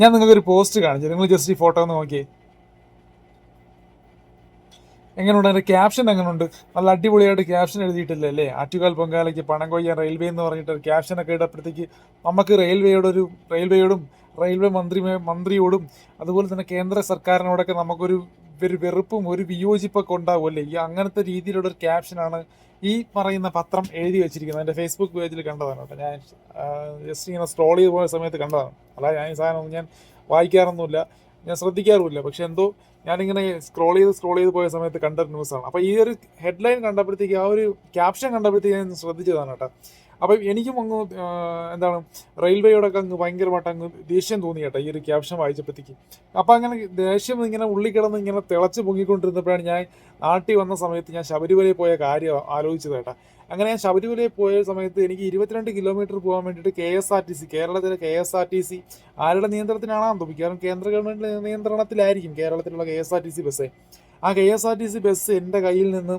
ഞാൻ നിങ്ങൾക്ക് ഒരു പോസ്റ്റ് കാണിച്ചു നിങ്ങൾ ജസ്റ്റ് ഈ ഫോട്ടോ ഒന്ന് നോക്കിയേ. എങ്ങനെയുണ്ട്? അതിന്റെ ക്യാപ്ഷൻ എങ്ങനെയുണ്ട്? നല്ല അടിപൊളിയായിട്ട് ക്യാപ്ഷൻ എഴുതിയിട്ടില്ലേ അല്ലേ? ആറ്റുകാൽ പൊങ്കാലയ്ക്ക് പണം കൊയ്യാൻ റെയിൽവേ എന്ന് പറഞ്ഞിട്ട് ഒരു ക്യാപ്ഷനൊക്കെ ഇടപ്പോഴത്തേക്ക് നമുക്ക് റെയിൽവേയോടൊരു റെയിൽവേയോടും റെയിൽവേ മന്ത്രി മന്ത്രിയോടും അതുപോലെ തന്നെ കേന്ദ്ര സർക്കാരിനോടൊക്കെ നമുക്കൊരു ഒരു വെറുപ്പും ഒരു വിയോജിപ്പൊക്കെ ഉണ്ടാവുമല്ലേ? ഈ അങ്ങനത്തെ രീതിയിലുള്ള ഒരു ക്യാപ്ഷനാണ് ഈ പറയുന്ന പത്രം എഴുതി വെച്ചിരിക്കുന്നത് എന്റെ ഫേസ്ബുക്ക് പേജിൽ കണ്ടതാണ്. കേട്ടോ ഞാൻ ജസ്റ്റ് ഇങ്ങനെ സ്ക്രോൾ ചെയ്ത് പോയ സമയത്ത് കണ്ടതാണ്. അല്ല ഞാൻ ഈ സാധനം ഞാൻ വായിക്കാറൊന്നുമില്ല. ഞാൻ ശ്രദ്ധിക്കാറുമില്ല. പക്ഷെ എന്തോ ഞാനിങ്ങനെ സ്ക്രോൾ ചെയ്ത് സ്ക്രോൾ ചെയ്ത് പോയ സമയത്ത് കണ്ട ന്യൂസാണ് അപ്പോൾ ഈ ഒരു ഹെഡ്ലൈൻ കണ്ടപ്പോഴത്തേക്ക് ആ ഒരു ക്യാപ്ഷൻ കണ്ടപ്പോഴത്തേക്ക് ഞാൻ ശ്രദ്ധിച്ചതാണ് കേട്ടോ. അപ്പം എനിക്കും അങ്ങ് എന്താണ് റെയിൽവേയോടൊക്കെ അങ്ങ് ഭയങ്കരമായിട്ട് അങ്ങ് ദേഷ്യം തോന്നി കേട്ടോ ഈ ഒരു ക്യാപ്ഷൻ വായിച്ചപ്പോഴത്തേക്ക്. അപ്പം അങ്ങനെ ദേഷ്യം ഇങ്ങനെ ഉള്ളിൽ കിടന്ന് ഇങ്ങനെ തിളച്ച് പൊങ്ങിക്കൊണ്ടിരുന്നപ്പോഴാണ് ഞാൻ നാട്ടിൽ വന്ന സമയത്ത് ഞാൻ ശബരിമലയിൽ പോയ കാര്യം ആലോചിച്ചത് കേട്ടോ. അങ്ങനെ ഞാൻ ശബരിമലയിൽ പോയ സമയത്ത് എനിക്ക് ഇരുപത്തിരണ്ട് കിലോമീറ്റർ പോകാൻ വേണ്ടിയിട്ട് K S R T C കേരളത്തിലെ K S R T C ആരുടെ നിയന്ത്രണത്തിലാണെന്ന് തോന്നി കാരണം കേന്ദ്ര ഗവൺമെന്റ് നിയന്ത്രണത്തിലായിരിക്കും കേരളത്തിലുള്ള K S R T C ബസ്സേ ആ K S R T C bus എന്റെ കയ്യിൽ നിന്ന്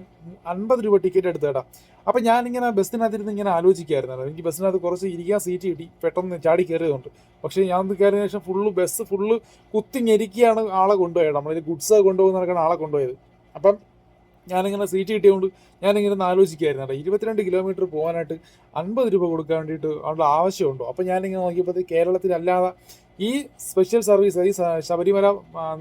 അൻപത് രൂപ ടിക്കറ്റ് എടുത്തേടാ അപ്പം ഞാനിങ്ങനെ ബസ്സിനകത്തിരുന്ന് ഇങ്ങനെ ആലോചിക്കായിരുന്നു എനിക്ക് ബസ്സിനകത്ത് കുറച്ച് ഇരിക്കാൻ സീറ്റ് കിട്ടി. പെട്ടെന്ന് ചാടി കയറിയതുകൊണ്ട്. പക്ഷേ ഞാൻ കയറിയതിനു ശേഷം ഫുള്ള് ബസ് ഫുള്ള് കുത്തിങ്ങരിക്കുകയാണ് ആളെ കൊണ്ടുപോയത്. നമ്മളിത് ഗുഡ്സ് കൊണ്ടുപോകുന്ന നടക്കാണ് ആളെ കൊണ്ടുപോയത്. അപ്പം ഞാനിങ്ങനെ സീറ്റ് കിട്ടിയതുകൊണ്ട് ഞാനിങ്ങനെ ഒന്ന് ആലോചിക്കുമായിരുന്നു കേട്ടോ. ഇരുപത്തിരണ്ട് കിലോമീറ്റർ പോകാനായിട്ട് അൻപത് രൂപ കൊടുക്കാൻ വേണ്ടിയിട്ട് അവിടെ ആവശ്യമുണ്ടോ? അപ്പോൾ ഞാനിങ്ങനെ നോക്കിയപ്പോൾ കേരളത്തിലല്ലാതെ ഈ സ്പെഷ്യൽ സർവീസ് ഈ ശബരിമല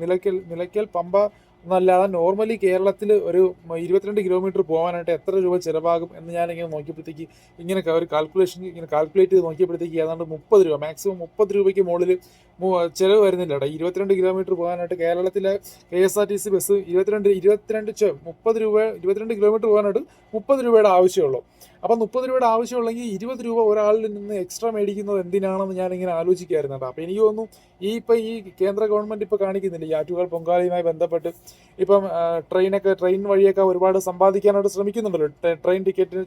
നിലയ്ക്കൽ നിലയ്ക്കൽ പമ്പ എന്നല്ലാതെ നോർമലി കേരളത്തിൽ ഒരു ഇരുപത്തിരണ്ട് കിലോമീറ്റർ പോകാനായിട്ട് എത്ര രൂപ ചിലവാകും എന്ന് ഞാനിങ്ങനെ നോക്കിയപ്പോഴത്തേക്ക് ഇങ്ങനെ ഒരു കാൽക്കുലേഷൻ ഇങ്ങനെ കാൽക്കുലേറ്റ് ചെയ്ത് നോക്കിയപ്പോഴത്തേക്ക് ഏതാണ്ട് മുപ്പത് രൂപ മാക്സിമം മുപ്പത് രൂപയ്ക്ക് മുകളിൽ ചിലവ് വരുന്നില്ല കേട്ടോ ഇരുപത്തിരണ്ട് കിലോമീറ്റർ പോകാനായിട്ട് കേരളത്തിലെ K S R T C bus ഇരുപത്തിരണ്ട് ഇരുപത്തിരണ്ട് മുപ്പത് രൂപ ഇരുപത്തിരണ്ട് കിലോമീറ്റർ പോകാനായിട്ട് മുപ്പത് രൂപയുടെ ആവശ്യമുള്ളൂ. അപ്പം മുപ്പത് രൂപയുടെ ആവശ്യമുള്ളെങ്കിൽ ഇരുപത് രൂപ ഒരാളിൽ നിന്ന് എക്സ്ട്രാ മേടിക്കുന്നത് എന്തിനാണെന്ന് ഞാനിങ്ങനെ ആലോചിക്കായിരുന്നു കേട്ടോ അപ്പോൾ എനിക്ക് തോന്നുന്നു ഈ ഇപ്പം ഈ കേന്ദ്ര ഗവൺമെന്റ് ഇപ്പോൾ കാണിക്കുന്നില്ല ഈ ആറ്റുകാൽ പൊങ്കാലയുമായി ബന്ധപ്പെട്ട് ഇപ്പം ട്രെയിനൊക്കെ ട്രെയിൻ വഴിയൊക്കെ ഒരുപാട് സമ്പാദിക്കാനായിട്ട് ശ്രമിക്കുന്നുണ്ടല്ലോ. ട്രെയിൻ ടിക്കറ്റ്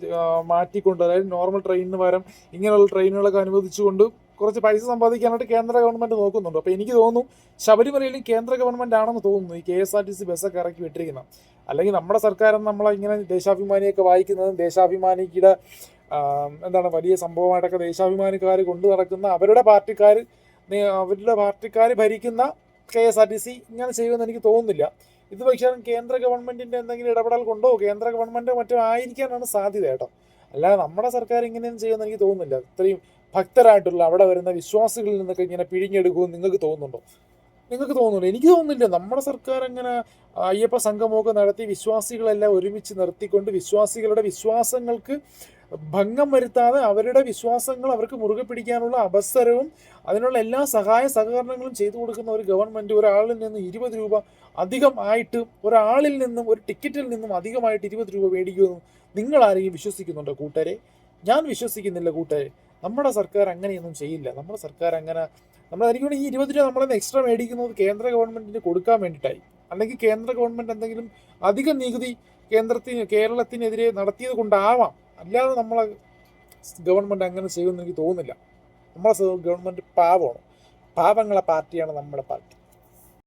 മാറ്റിക്കൊണ്ട് അതായത് നോർമൽ ട്രെയിനിന് പകരം ഇങ്ങനെയുള്ള ട്രെയിനുകളൊക്കെ അനുവദിച്ചുകൊണ്ട് കുറച്ച് പൈസ സമ്പാദിക്കാനായിട്ട് കേന്ദ്ര ഗവൺമെന്റ് നോക്കുന്നുണ്ട്. അപ്പോൾ എനിക്ക് തോന്നുന്നു ശബരിമലയിലും കേന്ദ്ര ഗവൺമെന്റ് ആണെന്ന് തോന്നുന്നു ഈ K S R T C ബസ്സൊക്കെ ഇറക്കി വിട്ടിരിക്കുന്നത് അല്ലെങ്കിൽ നമ്മുടെ സർക്കാരും നമ്മളെ ഇങ്ങനെ ദേശാഭിമാനിയൊക്കെ വായിക്കുന്നതും ദേശാഭിമാനിയുടെ എന്താണ് വലിയ സംഭവമായിട്ടൊക്കെ ദേശാഭിമാനിക്കാർ കൊണ്ടു നടക്കുന്ന അവരുടെ പാർട്ടിക്കാർ അവരുടെ പാർട്ടിക്കാർ ഭരിക്കുന്ന K S R T C ഇങ്ങനെ ചെയ്യുമെന്ന് എനിക്ക് തോന്നുന്നില്ല. ഇത് പക്ഷേ കേന്ദ്ര ഗവൺമെന്റിന്റെ എന്തെങ്കിലും ഇടപെടൽ കൊണ്ടോ കേന്ദ്ര ഗവൺമെന്റോ മറ്റോ ആയിരിക്കാനാണ് സാധ്യത കേട്ടോ. അല്ലാതെ നമ്മുടെ സർക്കാർ ഇങ്ങനെയൊന്നും ചെയ്യുമെന്ന് എനിക്ക് തോന്നുന്നില്ല. ഇത്രയും ഭക്തരായിട്ടുള്ള അവിടെ വരുന്ന വിശ്വാസികളിൽ നിന്നൊക്കെ ഇങ്ങനെ പിഴിഞ്ഞെടുക്കുമെന്ന് നിങ്ങൾക്ക് തോന്നുന്നുണ്ടോ? നിങ്ങൾക്ക് തോന്നുന്നില്ല. എനിക്ക് തോന്നുന്നില്ല. നമ്മുടെ സർക്കാർ അങ്ങനെ അയ്യപ്പ സംഗമമൊക്കെ നടത്തി വിശ്വാസികളെല്ലാം ഒരുമിച്ച് നിർത്തിക്കൊണ്ട് വിശ്വാസികളുടെ വിശ്വാസങ്ങൾക്ക് ഭംഗം വരുത്താതെ അവരുടെ വിശ്വാസങ്ങൾ അവർക്ക് മുറുകെ പിടിക്കാനുള്ള അവസരവും അതിനുള്ള എല്ലാ സഹായ സഹകരണങ്ങളും ചെയ്തു കൊടുക്കുന്ന ഒരു ഗവൺമെന്റ് ഒരാളിൽ നിന്ന് ഇരുപത് രൂപ അധികം ആയിട്ട് ഒരാളിൽ നിന്നും ഒരു ടിക്കറ്റിൽ നിന്നും അധികമായിട്ട് ഇരുപത് രൂപ മേടിക്കുമെന്ന് നിങ്ങൾ ആരെയും വിശ്വസിക്കുന്നുണ്ടോ കൂട്ടരെ? ഞാൻ വിശ്വസിക്കുന്നില്ല കൂട്ടരെ. നമ്മുടെ സർക്കാർ അങ്ങനെയൊന്നും ചെയ്യില്ല. നമ്മുടെ സർക്കാർ അങ്ങനെ നമ്മൾ എനിക്ക് ഈ ഇരുപത് രൂപ നമ്മളെ എക്സ്ട്രാ മേടിക്കുന്നത് കേന്ദ്ര ഗവൺമെന്റിന് കൊടുക്കാൻ വേണ്ടിയിട്ടായി. അല്ലെങ്കിൽ കേന്ദ്ര ഗവൺമെന്റ് എന്തെങ്കിലും അധിക നികുതി കേന്ദ്രത്തിന് കേരളത്തിനെതിരെ നടത്തിയത് കൊണ്ടാവാം. അല്ലാതെ നമ്മൾ ഗവൺമെന്റ് അങ്ങനെ ചെയ്യുമെന്ന് എനിക്ക് തോന്നുന്നില്ല. നമ്മളെ ഗവൺമെന്റ് പാവമാണ്. പാവങ്ങളെ പാർട്ടിയാണ് നമ്മുടെ പാർട്ടി.